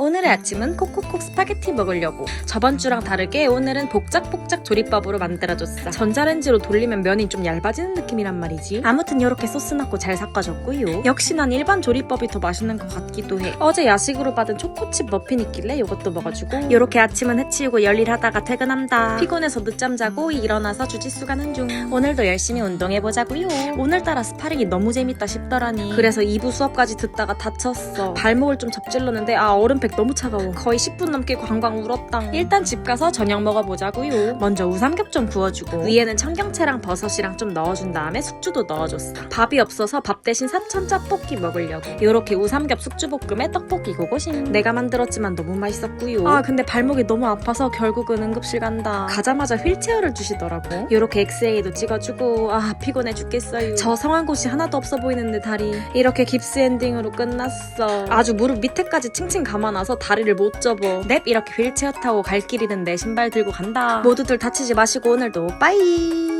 오늘의 아침은 콕콕콕 스파게티 먹으려고. 저번 주랑 다르게 오늘은 복작복작 조리법으로 만들어줬어. 전자레인지로 돌리면 면이 좀 얇아지는 느낌이란 말이지. 아무튼 이렇게 소스 넣고 잘 섞어줬고요. 역시 난 일반 조리법이 더 맛있는 것 같기도 해. 어제 야식으로 받은 초코칩 머핀 있길래 이것도 먹어주고 이렇게 아침은 해치우고 열일하다가 퇴근한다. 피곤해서 늦잠 자고 일어나서 주짓수 가는 중. 오늘도 열심히 운동해보자고요. 오늘따라 스파링이 너무 재밌다 싶더라니. 그래서 2부 수업까지 듣다가 다쳤어. 발목을 좀 접질렀는데 아 얼음팩 너무 차가워. 거의 10분 넘게 광광 울었당. 일단 집 가서 저녁 먹어보자고요. 먼저 우삼겹 좀 구워주고 위에는 청경채랑 버섯이랑 좀 넣어준 다음에 숙주도 넣어줬어. 밥이 없어서 밥 대신 사천 짜볶이 먹으려고. 요렇게 우삼겹 숙주볶음에 떡볶이 고고싱. 내가 만들었지만 너무 맛있었고요. 아 근데 발목이 너무 아파서 결국은 응급실 간다. 가자마자 휠체어를 주시더라고. 요렇게 엑스레이도 찍어주고 아 피곤해 죽겠어요. 저 성한 곳이 하나도 없어 보이는데 다리. 이렇게 깁스 엔딩으로 끝났어. 아주 무릎 밑에까지 칭칭 감아놔 서 다리를 못 접어. 넵 이렇게 휠체어 타고 갈 길이는데 신발 들고 간다. 모두들 다치지 마시고 오늘도 빠이.